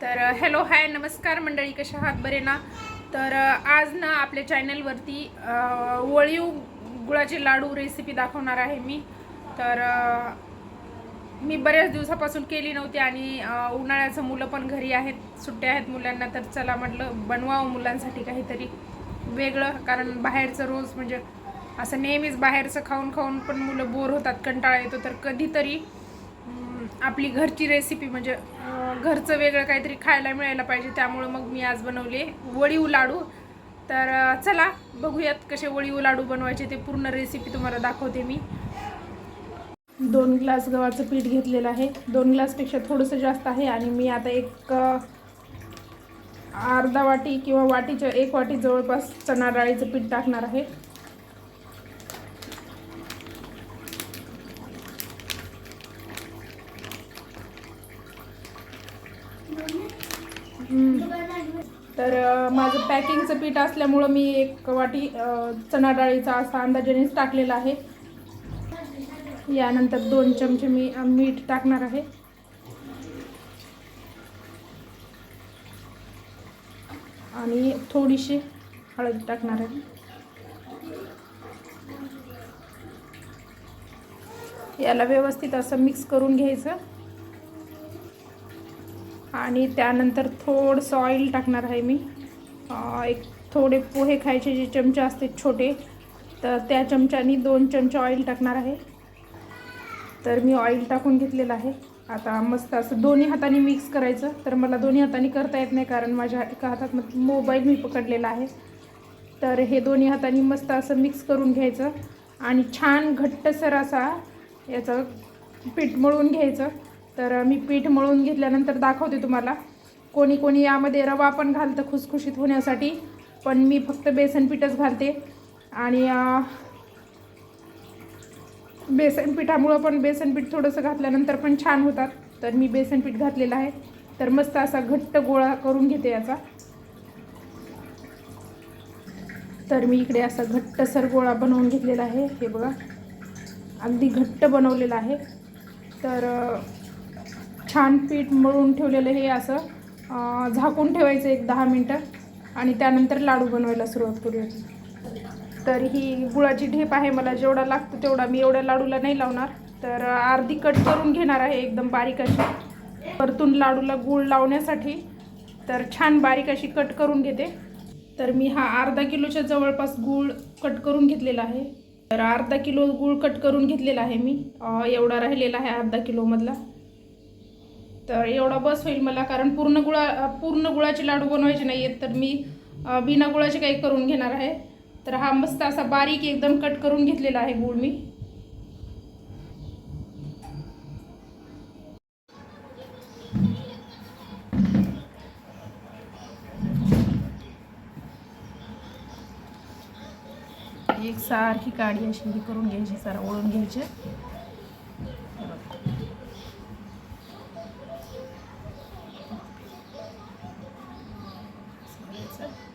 तर hello hi नमस्कार मंडळी कशा आहात? बरे ना? तर आज ना आपल्या चॅनलवरती वळीव गुळाचे लाडू रेसिपी दाखवणार आहे मी. तर मी बऱ्याच दिवसापासून केली नव्हती आणि उन्हाळ्याचं मुलं पण घरी आहेत सुट्ट्या आहेत मुलांना तर चला म्हटलं बनवावं मुलांसाठी काहीतरी वेगळं कारण बाहेरचं रोज म्हणजे असं नेहमीच बाहेरचं खाऊन खाऊन पण मुलं बोर होतात कंटाळा येतो. तर कधीतरी आपली घरची रेसिपी म्हणजे घरचं वेगळं काहीतरी खायला मिळायला पाहिजे त्यामुळं मग मी आज बनवले वडी लाडू तर चला बघूयात कसे वडी लाडू बनवायचे ते पूर्ण रेसिपी तुम्हाला दाखवते मी. दोन ग्लास गव्हाचं पीठ घेतलेलं आहे. दोन ग्लासपेक्षा थोडंसं जास्त आहे आणि मी आता एक अर्धा वाटी किंवा वाटीच्या एक वाटी जवळपास चणा डाळीचं पीठ टाकणार आहे. तर माझं पॅकिंगचं पीठ असल्यामुळं मी एक वाटी चणा डाळीचा असा अंदाजानेच टाकलेला आहे. यानंतर दोन चमचे मी मीठ टाकणार आहे. आणि थोडीशी हळद टाकणार आहे. याला व्यवस्थित असं मिक्स करून घ्यायचं. आणि त्यानंतर थोडंसं ऑइल टाकणार आहे मी. एक थोडे पोहे खायचे जे चमचे असते छोटे तर त्या चमच्यानी दोन चमचे ऑइल टाकणार आहे. तर मी ऑइल टाकून घेतलेलं आहे. आता मस्त असं दोन्ही हाताने मिक्स करायचं तर मला दोन्ही हाताने करता येत नाही कारण माझ्या एका हातात मोबाईल मी पकडलेला आहे. तर हे दोन्ही हाताने मस्त असं मिक्स करून घ्यायचं आणि छान घट्टसर असा याचं पीठ मळून घ्यायचं. तर मी पीठ मळून घेतल्यानंतर दाखवते तुम्हाला. कोणी कोणी यामध्ये रवा पण घालतं खुसखुशीत होण्यासाठी पण मी फक्त बेसन पीठच घालते. आणि बेसन पिठामुळं पण बेसन पीठ थोडंसं घातल्यानंतर पण छान होतात. तर मी बेसन पीठ घातलेलं आहे. तर मस्त असा घट्ट गोळा करून घेते याचा. तर मी इकडे असा घट्टसर गोळा बनवून घेतलेला आहे. हे बघा. अगदी घट्ट बनवलेलं आहे. तर छान पीठ मळून ठेवलेलं हे असं झाकून ठेवायचं एक दहा मिनटं आणि त्यानंतर लाडू बनवायला सुरुवात करूया. तर ही गुळाची ढेप आहे मला जेवढा लागतो तेवढा मी एवढ्या लाडूला नाही लावणार. तर अर्धी कट करून घेणार आहे एकदम बारीक अशी. परतून लाडूला गूळ लावण्यासाठी तर छान बारीक अशी कट करून घेते. तर मी हा अर्धा किलोच्या जवळपास गूळ कट करून घेतलेला आहे. तर अर्धा किलो गूळ कट करून घेतलेला आहे मी. एवढा राहिलेला आहे अर्धा किलोमधला. तर एवढा बस होईल मला कारण पूर्ण गुळा पूर्ण गुळाचे लाडू बनवायचे नाही आहेत तर मी बिना गुळाचे काही करून घेणार आहे. तर हा मस्त असा बारीक एकदम कट करून घेतलेला आहे गूळ मी. एक सारखी काडी अशी करून घ्यायची सारा ओळून घ्यायचे. Awesome.